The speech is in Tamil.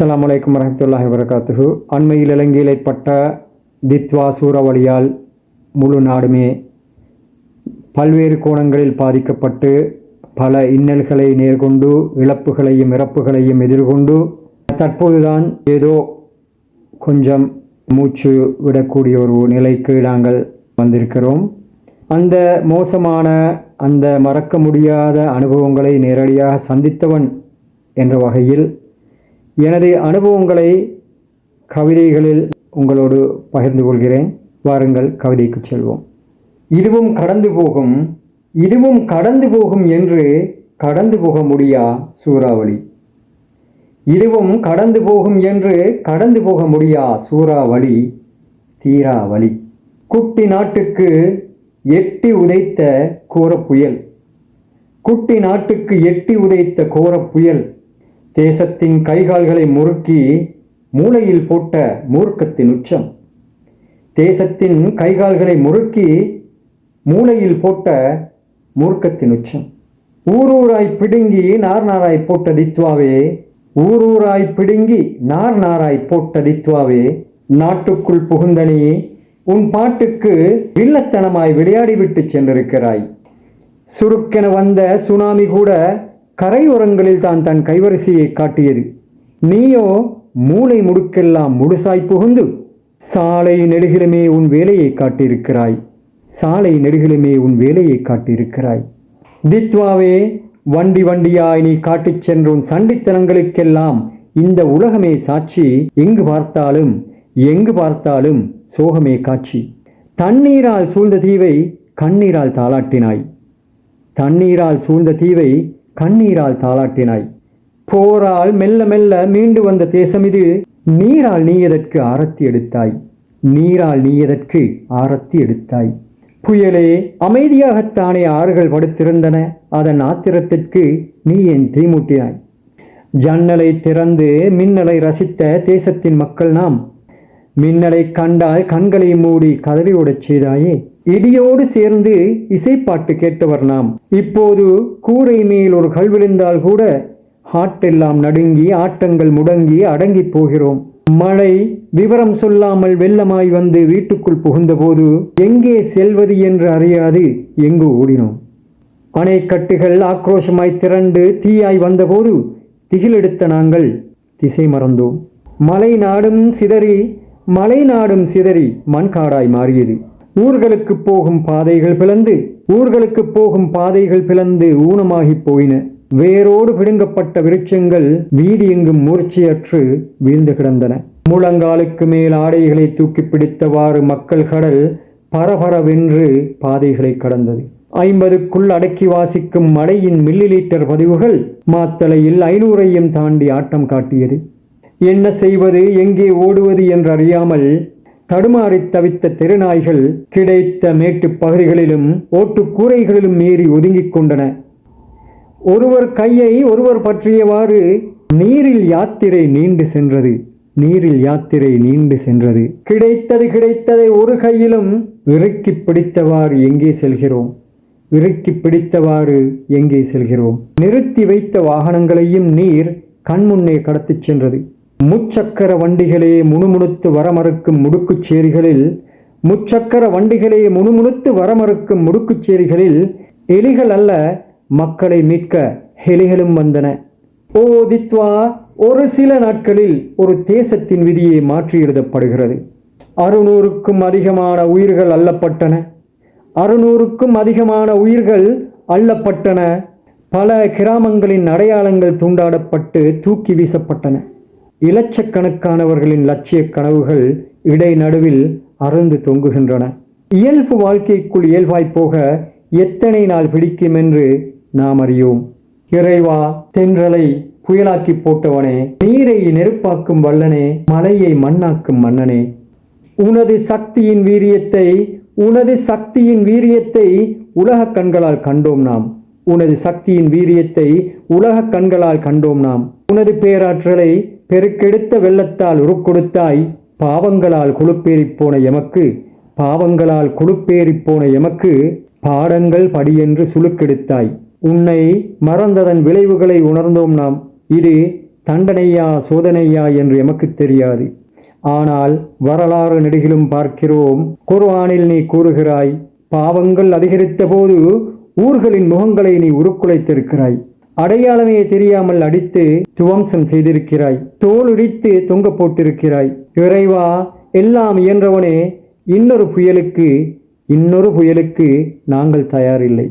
அஸ்லாம் வலைக்கம் வரமத்துல்லாஹி வரகாத்துஹு அண்மையில் இலங்கையில் ஏற்பட்ட தித்வா சூறாவளியால் முழு நாடுமே பல்வேறு கோணங்களில் பாதிக்கப்பட்டு பல இன்னல்களை நேர்கொண்டு இழப்புகளையும் இறப்புகளையும் எதிர்கொண்டு தற்போதுதான் ஏதோ கொஞ்சம் மூச்சு விடக்கூடிய ஒரு நிலைக்கு நாங்கள் வந்திருக்கிறோம். அந்த மோசமான அந்த மறக்க முடியாத அனுபவங்களை நேரடியாக சந்தித்தவன் என்ற வகையில் எனது அனுபவங்களை கவிதைகளில் உங்களோடு பகிர்ந்து கொள்கிறேன். வாருங்கள் கவிதைக்கு செல்வோம். இதுவும் கடந்து போகும் இதுவும் கடந்து போகும் என்று கடந்து போக முடியா சூறாவளி? இதுவும் கடந்து போகும் என்று கடந்து போக முடியா சூறாவளி? தீரா வழி குட்டி நாட்டுக்கு எட்டி உதைத்த கோர புயல் குட்டி நாட்டுக்கு எட்டி உதைத்த கோர புயல் தேசத்தின் கைகால்களை முறுக்கி மூளையில் போட்ட மூர்க்கத்தின் உச்சம். தேசத்தின் கைகால்களை முறுக்கி மூளையில் போட்ட மூர்க்கத்தின் உச்சம். ஊரூராய் பிடுங்கி நார் நாராய் போட்ட தித்வாவே ஊரூராய் பிடுங்கி நார் நாராய் போட்ட நாட்டுக்குள் புகுந்தனி உன் பாட்டுக்கு வில்லத்தனமாய் விளையாடிவிட்டு சென்றிருக்கிறாய். சுருக்கென வந்த சுனாமி கூட கரையோரங்களில் தான் தன் கைவரிசையை காட்டியது. நீயோ மூளை முடுக்கெல்லாம் முடுசாய் புகுந்து சாலை நெடுகிலுமே உன் வேலையை காட்டியிருக்கிறாய். சாலை நெடுகிலுமே உன் வேலையை காட்டியிருக்கிறாய். தித்வாவே வண்டி வண்டியாய் நீ காட்டிச் சென்ற உன் சண்டித்தனங்களுக்கெல்லாம் இந்த உலகமே சாட்சி. எங்கு பார்த்தாலும் எங்கு பார்த்தாலும் சோகமே காட்சி. தண்ணீரால் சூழ்ந்த தீவை கண்ணீரால் தாளாட்டினாய். தண்ணீரால் சூழ்ந்த தீவை கண்ணீரால் தாளாட்டினாய். போரால் மெல்ல மெல்ல மீண்டு வந்த தேசம் இது. நீரால் நீ எதற்கு ஆரத்தி எடுத்தாய். நீரால் நீ எதற்கு ஆரத்தி எடுத்தாய். புயலே அமைதியாகத்தானே ஆறுகள் படுத்திருந்தன. அதன் ஆத்திரத்திற்கு நீ என் தீமூட்டினாய். ஜன்னலை திறந்து மின்னலை ரசித்த தேசத்தின் மக்கள் நாம் மின்னலை கண்டால் கண்களை மூடி கதவை ஓடச் செய்தாயே. இடியோடு சேர்ந்து இசைப்பாட்டு கேட்டவர் நாம். இப்போது கூரை மேல் ஒரு கல் விழுந்தால் கூட ஹாட்டெல்லாம் நடுங்கி ஆட்டங்கள் முடங்கி அடங்கி போகிறோம். மழை விவரம் சொல்லாமல் வெள்ளமாய் வந்து வீட்டுக்குள் புகுந்தபோது எங்கே செல்வது என்று அறியாது எங்கு ஓடினோம். அணைக்கட்டுகள் ஆக்ரோஷமாய் திரண்டு தீயாய் வந்தபோது திகிலெடுத்த நாங்கள் திசை மறந்தோம். மலை நாடும் சிதறி மலை நாடும் சிதறி மண்காடாய் மாறியது. ஊர்களுக்கு போகும் பாதைகள் பிளந்து ஊர்களுக்கு போகும் பாதைகள் பிளந்து ஊனமாகி போயின. வேரோடு பிடுங்கப்பட்ட விருட்சங்கள் வீதி எங்கும் மூர்ச்சியற்று வீழ்ந்து கிடந்தன. முழங்காலுக்கு மேல் ஆடைகளை தூக்கி பிடித்தவாறு மக்கள் கடல் பரபரவென்று பாதைகளை கடந்தது. ஐம்பதுக்குள் அடக்கி வாசிக்கும் மழையின் மில்லி லீட்டர் பதிவுகள் மாத்தளையில் ஐநூறையும் தாண்டி ஆட்டம் காட்டியது. என்ன செய்வது எங்கே ஓடுவது என்றறியாமல் தடுமாறி தடுமாறித் தவித்த தெருநாய்கள் கிடைத்த மேட்டுப் பகுதிகளிலும் ஓட்டுக்கூரைகளிலும் மீறி ஒதுங்கிக் கொண்டன. ஒருவர் கையை ஒருவர் பற்றியவாறு நீரில் யாத்திரை நீண்டு சென்றது. நீரில் யாத்திரை நீண்டு சென்றது. கிடைத்தது கிடைத்ததை ஒரு கையிலும் இறுக்கி பிடித்தவாறு எங்கே செல்கிறோம்? இறுக்கி பிடித்தவாறு எங்கே செல்கிறோம்? நிறுத்தி வைத்த வாகனங்களையும் நீர் கண்முன்னே கடத்திச் சென்றது. முச்சக்கர வண்டிகளே முணுமுணுத்து வரமறுக்கும் முடுக்குச்சேரிகளில் முச்சக்கர வண்டிகளே முணுமுணுத்து வரமறுக்கும் முடுக்குச் சேரிகளில் எலிகள் அல்ல மக்களை மீட்க ஹெலிகளும் வந்தன. ஓ தித்வா ஒரு சில நாட்களில் ஒரு தேசத்தின் விதியை மாற்றி எழுதப்படுகிறது அறுநூறுக்கும் அதிகமான உயிர்கள் அள்ளப்பட்டன அறுநூறுக்கும் அதிகமான உயிர்கள் அள்ளப்பட்டன பல கிராமங்களின் அடையாளங்கள் துண்டாடப்பட்டு தூக்கி வீசப்பட்டன. இலட்சக்கணக்கானவர்களின் லட்சிய கனவுகள் இடை நடுவில் அறந்து தொங்குகின்றன. இயல்பு வாழ்க்கைக்குள் இயல்பாய் போக எத்தனை நாள் பிடிக்கும் என்று நாம் அறியோம். இறைவா தென்றலை புயலாக்கி போட்டவனே நீரை நெருப்பாக்கும் வல்லனே மலையை மண்ணாக்கும் மன்னனே. உனது சக்தியின் வீரியத்தை உனது சக்தியின் வீரியத்தை உலக கண்களால் கண்டோம் நாம். உனது சக்தியின் வீரியத்தை உலக கண்களால் கண்டோம் நாம். உனது பேராற்றலை பெருக்கெடுத்த வெள்ளத்தால் உருக்கொடுத்தாய் பாவங்களால் குழுப்பேறிப் போன எமக்கு பாவங்களால் குழுப்பேறிப் போன எமக்கு பாடங்கள் படியென்று சுழுக்கெடுத்தாய். உன்னை மறந்ததன் விளைவுகளை உணர்ந்தோம் நாம். இது தண்டனையா சோதனையா என்று எமக்கு தெரியாது. ஆனால் வரலாறு நெடுகிலும் பார்க்கிறோம். குர்ஆனில் நீ கூறுகிறாய் பாவங்கள் அதிகரித்த போது ஊர்களின் முகங்களை நீ உருக்குலைத்திருக்கிறாய். அடையாளமே தெரியாமல் அடித்து துவம்சம் செய்திருக்கிறாய். தோல் உரித்து தொங்க போட்டிருக்கிறாய். இறைவா எல்லாம் இயன்றவனே இன்னொரு புயலுக்கு இன்னொரு புயலுக்கு நாங்கள் தயாரில்லை.